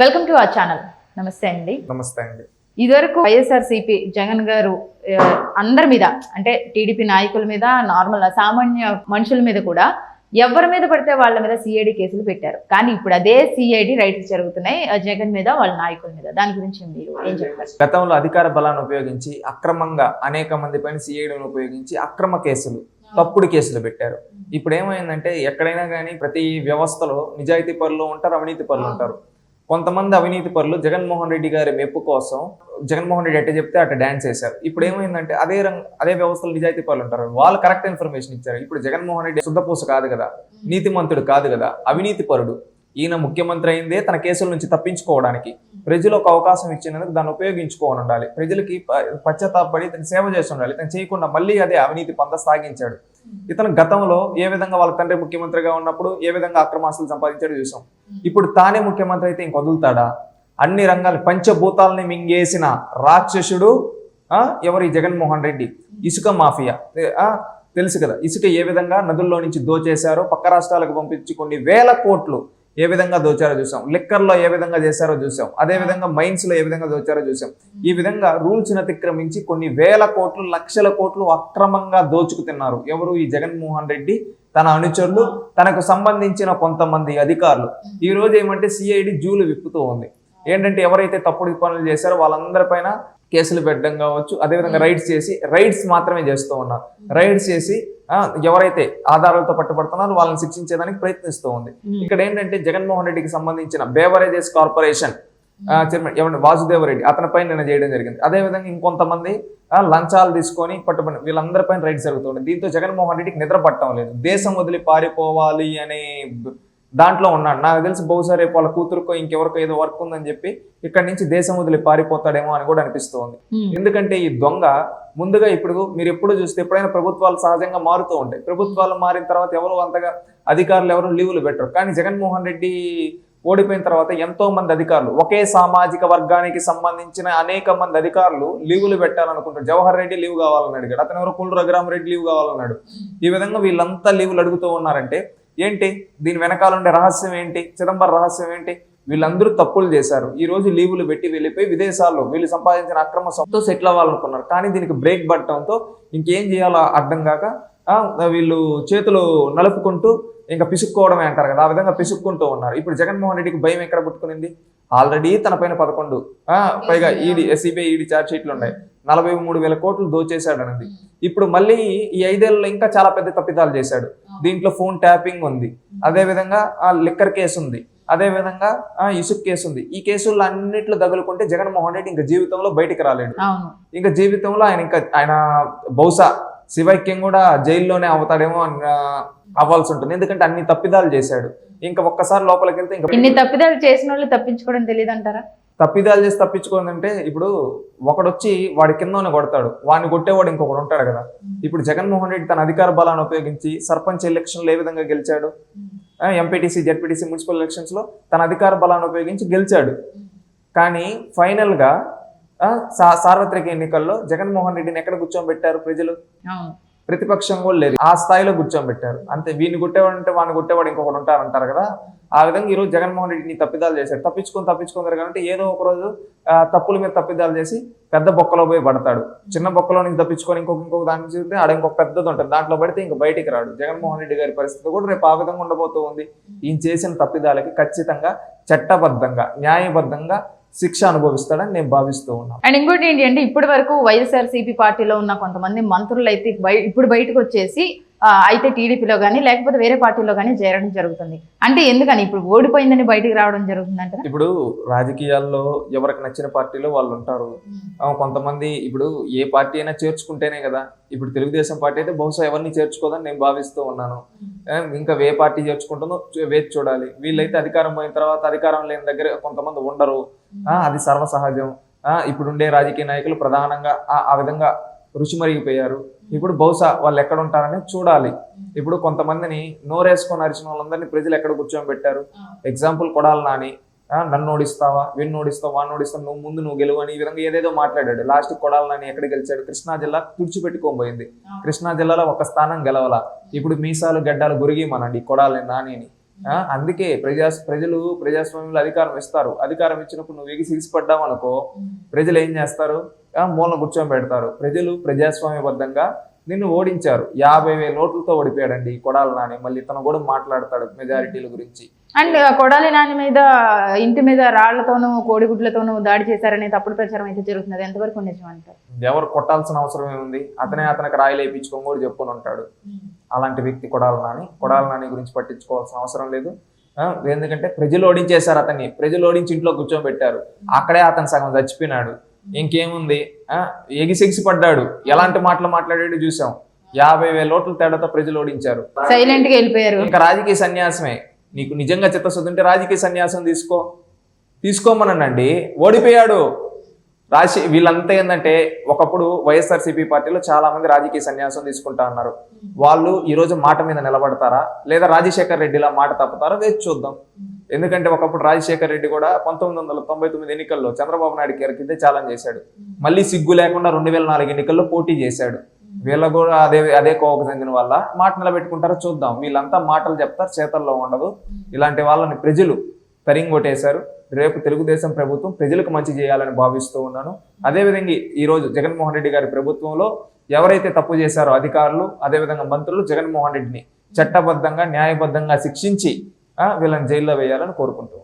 Welcome to our channel నమస్తే అండి. నమస్తే అండి. ఇదివరకు వైఎస్ఆర్సీపీ జగన్ గారు అందరి మీద అంటే టీడీపీ నాయకుల మీద నార్మల్ సామాన్య మనుషుల మీద కూడా ఎవరి మీద పడితే వాళ్ళ మీద సిఐడి కేసులు పెట్టారు. కానీ ఇప్పుడు అదే సిఐడి రైట్స్ జరుగుతున్నాయి జగన్ మీద వాళ్ళ నాయకుల మీద. దాని గురించి మీరు ఏం చెప్తారు? గతంలో అధికార బలాన్ని ఉపయోగించి అక్రమంగా అనేక మంది పైన సిఐడిని ఉపయోగించి అక్రమ కేసులు తప్పుడు కేసులు పెట్టారు. ఇప్పుడు ఏమైందంటే ఎక్కడైనా కానీ ప్రతి వ్యవస్థలో నిజాయితీ పరులు ఉంటారు అవినీతి పరులు ఉంటారు. కొంతమంది అవినీతి పరులు జగన్మోహన్ రెడ్డి గారి మెప్పు కోసం జగన్మోహన్ రెడ్డి ఎట్ట చెప్తే అట్ట డాన్స్ చేశారు. ఇప్పుడు ఏమైందంటే అదే రంగ అదే వ్యవస్థలో నిజాయితీ పరులు ఉంటారు. వాళ్ళు కరెక్ట్ ఇన్ఫర్మేషన్ ఇచ్చారు. ఇప్పుడు జగన్మోహన్ రెడ్డి శుద్ధపూస కాదు కదా. నీతిమంతుడు కాదు కదా. అవినీతి పరుడు. ఈయన ముఖ్యమంత్రి అయిందే తన కేసుల నుంచి తప్పించుకోవడానికి. ప్రజలు ఒక అవకాశం ఇచ్చినందుకు దాన్ని ఉపయోగించుకోని ఉండాలి. ప్రజలకి పశ్చాత్తాపడి ఇతను సేవ చేసి ఉండాలి. ఇతను చేయకుండా మళ్ళీ అదే అవినీతి పంద సాగించాడు. ఇతను గతంలో ఏ విధంగా వాళ్ళ తండ్రి ముఖ్యమంత్రిగా ఉన్నప్పుడు ఏ విధంగా అక్రమాస్తులు సంపాదించాడు చూసాం. ఇప్పుడు తానే ముఖ్యమంత్రి అయితే ఇంక వదులుతాడా? అన్ని రంగాలు పంచభూతాలని మింగేసిన రాక్షసుడు ఎవరి? జగన్మోహన్ రెడ్డి. ఇసుక మాఫియా. తెలుసు కదా. ఇసుక ఏ విధంగా నదుల్లో నుంచి దోచేశారో పక్క రాష్ట్రాలకు పంపించి కొన్ని వేల కోట్లు ఏ విధంగా దోచారో చూసాం. లిక్కర్లో ఏ విధంగా చేశారో చూసాం. అదే విధంగా ఏ విధంగా దోచారో చూసాం. ఈ విధంగా రూల్స్ అతిక్రమించి కొన్ని వేల కోట్లు లక్షల కోట్లు అక్రమంగా దోచుకు తిన్నారు ఎవరు? ఈ జగన్మోహన్ రెడ్డి తన అనుచరులు తనకు సంబంధించిన కొంతమంది అధికారులు. ఈ రోజు ఏమంటే సిఐడి జూలు విప్పుతూ ఉంది. ఏంటంటే ఎవరైతే తప్పుడు పనులు చేశారో వాళ్ళందరిపైన కేసులు పెట్టడం కావచ్చు అదేవిధంగా రైడ్స్ చేసి రైడ్స్ మాత్రమే చేస్తూ ఉన్నారు రైడ్స్ చేసి ఎవరైతే ఆధారాలతో పట్టుబడుతున్నారో వాళ్ళని శిక్షించేదానికి ప్రయత్నిస్తూ ఉంది. ఇక్కడ ఏంటంటే జగన్మోహన్ రెడ్డికి సంబంధించిన బేవరేజెస్ కార్పొరేషన్ చైర్మన్ ఎవరి వాసుదేవ రెడ్డి అతనిపై నిన్న చేయడం జరిగింది. అదేవిధంగా ఇంకొంతమంది లంచాలు తీసుకొని పట్టుబడి వీళ్ళందరిపైన రైడ్ జరుగుతుంది దీంతో జగన్మోహన్ రెడ్డికి నిద్ర పట్టడం లేదు. దేశం వదిలి పారిపోవాలి అనే దాంట్లో ఉన్నాడు. నాకు తెలిసి బహుశా రేపు వాళ్ళ కూతురుకో ఇంకెవరికో ఏదో వర్క్ ఉందని చెప్పి ఇక్కడ నుంచి దేశం వదిలి పారిపోతాడేమో అని కూడా అనిపిస్తోంది. ఎందుకంటే ఈ దొంగ ముందుగా ఇప్పుడు మీరు ఎప్పుడు చూస్తే ఎప్పుడైనా ప్రభుత్వాలు సహజంగా మారుతూ ఉంటాయి. ప్రభుత్వాలు మారిన తర్వాత ఎవరు అంతగా అధికారులు ఎవరు లీవులు పెట్టరు. కానీ జగన్మోహన్ రెడ్డి ఓడిపోయిన తర్వాత ఎంతో మంది అధికారులు ఒకే సామాజిక వర్గానికి సంబంధించిన అనేక మంది అధికారులు లీవులు పెట్టాలనుకుంటారు. జవహర్ రెడ్డి లీవ్ కావాలని అడిగాడు అతను ఎవరు? పుల్లు రఘురామరెడ్డి లీవ్ కావాలన్నాడు. ఈ విధంగా వీళ్ళంతా లీవులు అడుగుతూ ఉన్నారంటే ఏంటి? దీని వెనకాల ఉండే రహస్యం ఏంటి? చిదంబర రహస్యం ఏంటి? వీళ్ళందరూ తప్పులు చేశారు. ఈ రోజు లీవులు పెట్టి వెళ్ళిపోయి విదేశాల్లో వీళ్ళు సంపాదించిన అక్రమ సొంతో సెటిల్ అవ్వాలనుకున్నారు. కానీ దీనికి బ్రేక్ పట్టడంతో ఇంకేం చేయాలో అర్థం కాక వీళ్ళు చేతులు నలుపుకుంటూ ఇంకా పిసుక్కోవడమే అంటారు కదా ఆ విధంగా పిసుక్కుంటూ ఉన్నారు. ఇప్పుడు జగన్మోహన్ రెడ్డికి భయం ఎక్కడ పుట్టుకునింది? ఆల్రెడీ తన పైన పదకొండు. ఆ, పైగా ఈడీ సిబిఐ ఈడీ ఛార్జ్ షీట్లు ఉన్నాయి. నలభై మూడు వేల కోట్లు దోచేశాడన్నది ఇప్పుడు మళ్ళీ ఈ ఐదేళ్ళలో ఇంకా చాలా పెద్ద తప్పిదాలు చేశాడు. దీంట్లో ఫోన్ ట్యాపింగ్ ఉంది. అదే విధంగా ఆ లిక్కర్ కేసు ఉంది. అదే విధంగా ఆ ఇసుక్ కేసు ఉంది. ఈ కేసుల్లో అన్నిట్లో తగులుకుంటే జగన్మోహన్ రెడ్డి ఇంకా జీవితంలో బయటికి రాలేడు. ఇంకా జీవితంలో ఆయన ఇంకా ఆయన బహుశా శివైక్యం కూడా జైల్లోనే అవుతాడేమో అవ్వాల్సి ఉంటుంది ఎందుకంటే అన్ని తప్పిదాలు చేశాడు. ఇంకా ఒక్కసారి లోపలికి వెళ్తే ఇంకా ఇన్ని తప్పిదాలు చేసిన వాళ్ళు తప్పించుకోవడం తెలియదు అంటారా తప్పిదాలు చేసి తప్పించుకోవాలంటే ఇప్పుడు ఒకడొచ్చి వాడి కిందనే కొడతాడు. వాడిని కొట్టేవాడు ఇంకొకడు ఉంటాడు కదా. ఇప్పుడు జగన్మోహన్ రెడ్డి తన అధికార బలాన్ని ఉపయోగించి సర్పంచ్ ఎలక్షన్లో ఏ విధంగా గెలిచాడు? ఎంపీటీసీ జెడ్పీటీసీ మున్సిపల్ ఎలక్షన్స్లో తన అధికార బలాన్ని ఉపయోగించి గెలిచాడు. కానీ ఫైనల్గా ఆ, సా- సార్వత్రిక ఎన్నికల్లో జగన్మోహన్ రెడ్డిని ఎక్కడ కూర్చోబెట్టారు ప్రజలు? ప్రతిపక్షం కూడా లేదు. ఆ స్థాయిలో కూర్చోబెట్టారు. అంతే వీడిని కొట్టేవాడు అంటే వాడిని కొట్టేవాడు ఇంకొకటి ఉంటారంటారు కదా. ఆ విధంగా ఈరోజు జగన్మోహన్ రెడ్డిని తప్పిదాలు చేశాడు తప్పించుకొని తప్పించుకొని తిరగాలంటే ఏదో ఒక రోజు తప్పుల మీద తప్పిదాలు చేసి పెద్ద బొక్కలో పోయి పడతాడు. చిన్న బొక్కలో నుంచి తప్పించుకొని ఇంకొక ఇంకొక దాన్ని చూస్తే ఆడ ఇంకొక పెద్దది ఉంటుంది. దాంట్లో పడితే ఇంకా బయటికి రాడు. జగన్మోహన్ రెడ్డి గారి పరిస్థితి కూడా రేపు ఆ విధంగా ఉండబోతూ ఉంది. ఈయన చేసిన తప్పిదాలకి ఖచ్చితంగా చట్టబద్ధంగా న్యాయబద్ధంగా శిక్ష అనుభవిస్తాడని నేను భావిస్తూ ఉన్నాను. అండ్ ఇంకోటి ఏంటి అంటే ఇప్పటి వరకు వైఎస్ఆర్సీపీ పార్టీలో ఉన్న కొంతమంది మంత్రులు అయితే ఇప్పుడు బయటకు వచ్చేసి అయితే టీడీపీలో కానీ లేకపోతే వేరే పార్టీలో కానీ చేరడం జరుగుతుంది. అంటే ఎందుకని? ఇప్పుడు ఓడిపోయిందని బయటికి రావడం జరుగుతుంది అంటారా? ఇప్పుడు రాజకీయాల్లో ఎవరికి నచ్చిన పార్టీలో వాళ్ళు ఉంటారు. కొంతమంది ఇప్పుడు ఏ పార్టీ అయినా చేర్చుకుంటేనే కదా. ఇప్పుడు తెలుగుదేశం పార్టీ అయితే బహుశా ఎవరిని చేర్చుకోదని నేను భావిస్తూ ఉన్నాను. ఇంకా వే పార్టీ చేర్చుకుంటుందో వేచి చూడాలి. వీళ్ళైతే అధికారం పోయిన తర్వాత అధికారం లేని దగ్గర కొంతమంది ఉండరు. ఆ, అది సర్వసహజం. ఆ, ఇప్పుడుండే రాజకీయ నాయకులు ప్రధానంగా ఆ విధంగా రుచి మరిగిపోయారు. ఇప్పుడు బహుశా వాళ్ళు ఎక్కడ ఉంటారని చూడాలి. ఇప్పుడు కొంతమందిని నోరేసుకొని అరిచిన వాళ్ళందరినీ ప్రజలు ఎక్కడ కూర్చొని పెట్టారు? ఎగ్జాంపుల్ కొడాలి నాని. నన్ను ఓడిస్తావా? వీడిని ఓడిస్తావా? వాడిని ఓడిస్తావు? నువ్వు ముందు నువ్వు గెలువు అని ఈ విధంగా ఏదేదో మాట్లాడాడు. లాస్ట్ కొడాలి నాని ఎక్కడ గెలిచాడు? కృష్ణా జిల్లా తుడిచిపెట్టుకోబోయింది కృష్ణా జిల్లాలో ఒక స్థానం గెలవాల. ఇప్పుడు మీసాలు గడ్డాలు గురిగి మనండి కొడాలి నానిని అందుకే ప్రజా ప్రజలు ప్రజాస్వామ్యంలో అధికారం ఇస్తారు. అధికారం ఇచ్చినప్పుడు నువ్వు ఎగి సిగిసిపడ్డావు అనుకో ప్రజలు ఏం చేస్తారు? మూలన కూర్చొని పెడతారు. ప్రజలు ప్రజాస్వామ్యబద్ధంగా నిన్ను ఓడించారు. యాభై వేల ఓట్లతో ఓడిపోయాడండి కొడాల నాని. మళ్ళీ తను కూడా మాట్లాడతాడు మెజారిటీల గురించి. అండ్ కొడాలి నాని మీద ఇంటి మీద రాళ్ళతోనూ కోడిగుడ్లతోనూ దాడి చేశారనే తప్పుడు ప్రచారం అయితే జరుగుతుంది ఎంతవరకు నిజం అంటారు? ఎవరు కొట్టాల్సిన అవసరం ఏముంది? అతనే అతనికి రాయి లేపించుకొని కూడా చెప్పుకొని ఉంటాడు. అలాంటి వ్యక్తి కొడాల నాని. కొడాల నాని గురించి పట్టించుకోవాల్సిన అవసరం లేదు. ఎందుకంటే ప్రజలు ఓడించేశారు అతన్ని. ప్రజలు ఓడించి ఇంట్లో కూర్చోబెట్టారు. అక్కడే అతను సగం చచ్చిపోయినాడు. ఇంకేముంది? ఎగిసెగిసి పడ్డాడు. ఎలాంటి మాటలు మాట్లాడాడు చూసాం. యాభై వేల ఓట్ల తేడాతో ప్రజలు ఓడించారు. సైలెంట్గా వెళ్ళిపోయారు. ఇంకా రాజకీయ సన్యాసమే. నీకు నిజంగా చిత్తశుద్ధి ఉంటే రాజకీయ సన్యాసం తీసుకో. తీసుకోమనండి. ఓడిపోయాడు. రాశి వీళ్ళంతా ఏంటంటే ఒకప్పుడు వైఎస్ఆర్సీపీ పార్టీలో చాలా మంది రాజకీయ సన్యాసం తీసుకుంటా ఉన్నారు వాళ్ళు ఈరోజు మాట మీద నిలబడతారా? లేదా రాజశేఖర్ రెడ్డిలా మాట తప్పుతారా? వేచి చూద్దాం. ఎందుకంటే ఒకప్పుడు రాజశేఖర్ రెడ్డి కూడా పంతొమ్మిది వందల తొంభై తొమ్మిది ఎన్నికల్లో చంద్రబాబు నాయుడు గారి కింద ఛాలెంజ్ చేశాడు. మళ్ళీ సిగ్గు లేకుండా రెండు వేల నాలుగు ఎన్నికల్లో పోటీ చేశాడు. వీళ్ళ కూడా అదే అదే కోవకు చెందిన వల్ల మాట నిలబెట్టుకుంటారో చూద్దాం. వీళ్ళంతా మాటలు చెప్తారు చేతల్లో ఉండదు. ఇలాంటి వాళ్ళని ప్రజలు తరింగొట్టేశారు. రేపు తెలుగుదేశం ప్రభుత్వం ప్రజలకు మంచి చేయాలని భావిస్తూ ఉన్నాను. అదేవిధంగా ఈరోజు జగన్మోహన్ రెడ్డి గారి ప్రభుత్వంలో ఎవరైతే తప్పు చేశారో అధికారులు అదేవిధంగా మంత్రులు జగన్మోహన్ రెడ్డిని చట్టబద్ధంగా న్యాయబద్ధంగా శిక్షించి వీళ్ళని జైల్లో వేయాలని కోరుకుంటూ